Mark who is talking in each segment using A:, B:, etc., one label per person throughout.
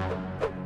A: Thank you.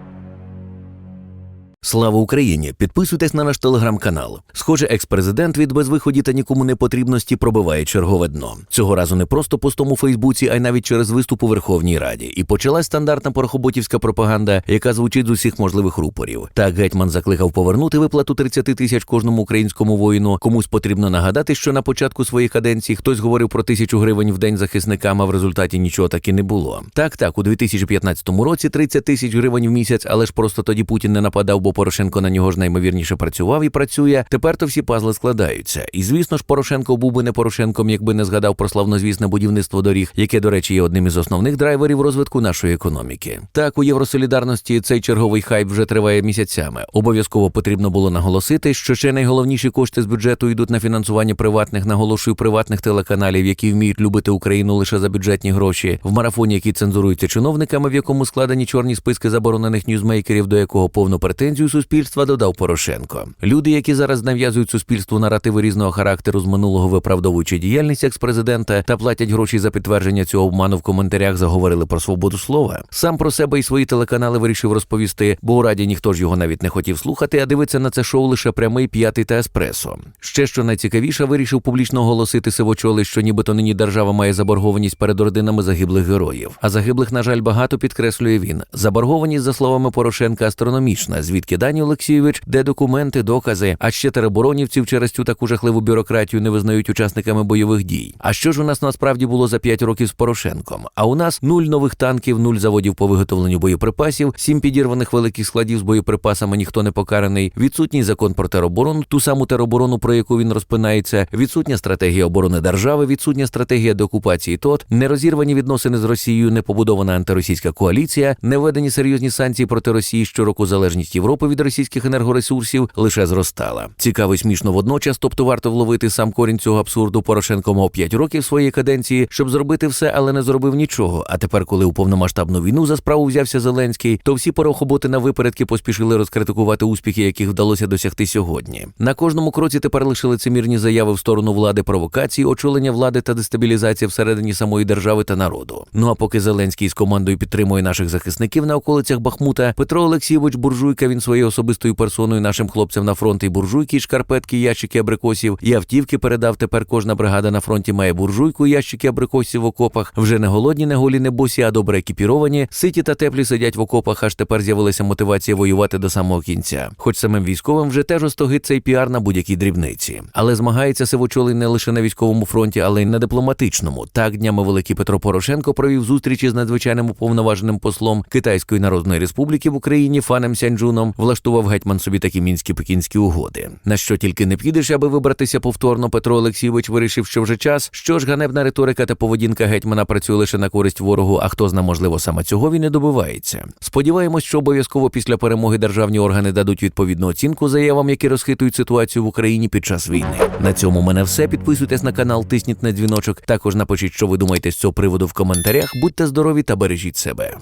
A: Слава Україні! Підписуйтесь на наш телеграм-канал. Схоже, екс-президент від безвиході та нікому не потрібності пробиває чергове дно. Цього разу не просто постом у Фейсбуці, а й навіть через виступ у Верховній Раді. І почалась стандартна порохоботівська пропаганда, яка звучить з усіх можливих рупорів. Так гетьман закликав повернути виплату 30 тисяч кожному українському воїну. Комусь потрібно нагадати, що на початку своєї каденції хтось говорив про тисячу гривень в день захисникам, а в результаті нічого так і не було. Так, так, у 2015 році 30 тисяч гривень в місяць, але ж просто тоді Путін не нападав, бо Порошенко на нього ж наймовірніше працював і працює. Тепер то всі пазли складаються. І звісно ж, Порошенко був би не Порошенком, якби не згадав про славнозвісне будівництво доріг, яке, до речі, є одним із основних драйверів розвитку нашої економіки. Так, у Євросолідарності цей черговий хайп вже триває місяцями. Обов'язково потрібно було наголосити, що ще найголовніші кошти з бюджету йдуть на фінансування приватних, наголошую приватних телеканалів, які вміють любити Україну лише за бюджетні гроші, в марафоні, який цензурується чиновниками, в якому складені чорні списки заборонених ньюзмейкерів, до якого повну претензію суспільства додав Порошенко. Люди, які зараз нав'язують суспільству наративи різного характеру з минулого виправдовуючи діяльність екс-президента та платять гроші за підтвердження цього обману в коментарях, заговорили про свободу слова. Сам про себе і свої телеканали вирішив розповісти, бо у раді ніхто ж його навіть не хотів слухати, а дивиться на це шоу лише прямий п'ятий та еспресо. Ще що найцікавіше, вирішив публічно оголосити сивочоли, що нібито нині держава має заборгованість перед родинами загиблих героїв. А загиблих, на жаль, багато підкреслює він. Заборгованість, за словами Порошенка, астрономічна. Звідки Дані Олексійович, де документи, докази, а ще тероборонівців через цю таку жахливу бюрократію не визнають учасниками бойових дій. А що ж у нас насправді було за 5 років з Порошенком? А у нас нуль нових танків, нуль заводів по виготовленню боєприпасів, сім підірваних великих складів з боєприпасами, ніхто не покараний, відсутній закон про тероборону, ту саму тероборону, про яку він розпинається, відсутня стратегія оборони держави, відсутня стратегія деокупації ТОТ, нерозірвані відносини з Росією, не побудована антиросійська коаліція, не введені серйозні санкції проти Росії. Щороку залежність Європи від російських енергоресурсів лише зростала. Цікаво смішно водночас, тобто варто вловити сам корінь цього абсурду. Порошенко мав 5 років своєї каденції, щоб зробити все, але не зробив нічого. А тепер, коли у повномасштабну війну за справу взявся Зеленський, то всі порохоботи на випередки поспішили розкритикувати успіхи, яких вдалося досягти сьогодні. На кожному кроці тепер лише лицемірні заяви в сторону влади провокації, очолення влади та дестабілізація всередині самої держави та народу. Ну а поки Зеленський з командою підтримує наших захисників на околицях Бахмута, Петро Олексійович Буржуйка він своєю особистою персоною нашим хлопцям на фронт і буржуйки, і шкарпетки, ящики абрикосів, і автівки передав. Тепер кожна бригада на фронті має буржуйку, ящики абрикосів в окопах. Вже не голодні, не голі, не босі, а добре екіпіровані. Ситі та теплі сидять в окопах, аж тепер з'явилася мотивація воювати до самого кінця. Хоч самим військовим вже теж остогид цей піар на будь-якій дрібниці. Але змагається Сивочолий не лише на військовому фронті, але й на дипломатичному. Так днями великий Петро Порошенко провів зустрічі з надзвичайним уповноваженим послом Китайської Народної Республіки в Україні Фаном Сянджуном. Влаштував гетьман собі такі мінські пекінські угоди. На що тільки не підеш, аби вибратися повторно, Петро Олексійович вирішив, що вже час. Що ж ганебна риторика та поведінка гетьмана працює лише на користь ворогу, а хто зна, можливо, саме цього він і добивається. Сподіваємось, що обов'язково після перемоги державні органи дадуть відповідну оцінку заявам, які розхитують ситуацію в Україні під час війни. На цьому мене все. Підписуйтесь на канал, тисніть на дзвіночок. Також напишіть, що ви думаєте з цього приводу в коментарях. Будьте здорові та бережіть себе.